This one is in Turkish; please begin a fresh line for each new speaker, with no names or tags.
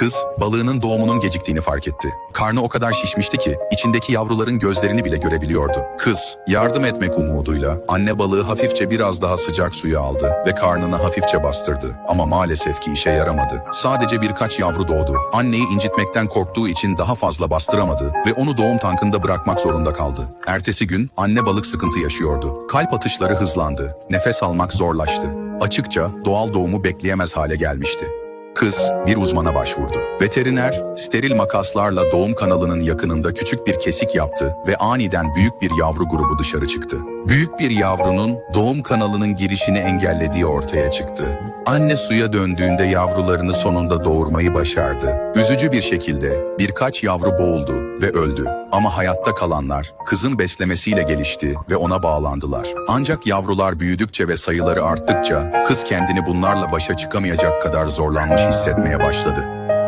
Kız, balığının doğumunun geciktiğini fark etti. Karnı o kadar şişmişti ki, içindeki yavruların gözlerini bile görebiliyordu. Kız, yardım etmek umuduyla anne balığı hafifçe biraz daha sıcak suya aldı ve karnını hafifçe bastırdı. Ama maalesef ki işe yaramadı. Sadece birkaç yavru doğdu. Anneyi incitmekten korktuğu için daha fazla bastıramadı ve onu doğum tankında bırakmak zorunda kaldı. Ertesi gün anne balık sıkıntı yaşıyordu. Kalp atışları hızlandı. Nefes almak zorlaştı. Açıkça doğal doğumu bekleyemez hale gelmişti. Kız bir uzmana başvurdu. Veteriner steril makaslarla doğum kanalının yakınında küçük bir kesik yaptı ve aniden büyük bir yavru grubu dışarı çıktı. Büyük bir yavrunun doğum kanalının girişini engellediği ortaya çıktı. Anne suya döndüğünde yavrularını sonunda doğurmayı başardı. Üzücü bir şekilde birkaç yavru boğuldu ve öldü. Ama hayatta kalanlar kızın beslemesiyle gelişti ve ona bağlandılar. Ancak yavrular büyüdükçe ve sayıları arttıkça kız kendini bunlarla başa çıkamayacak kadar zorlanmış hissetmeye başladı.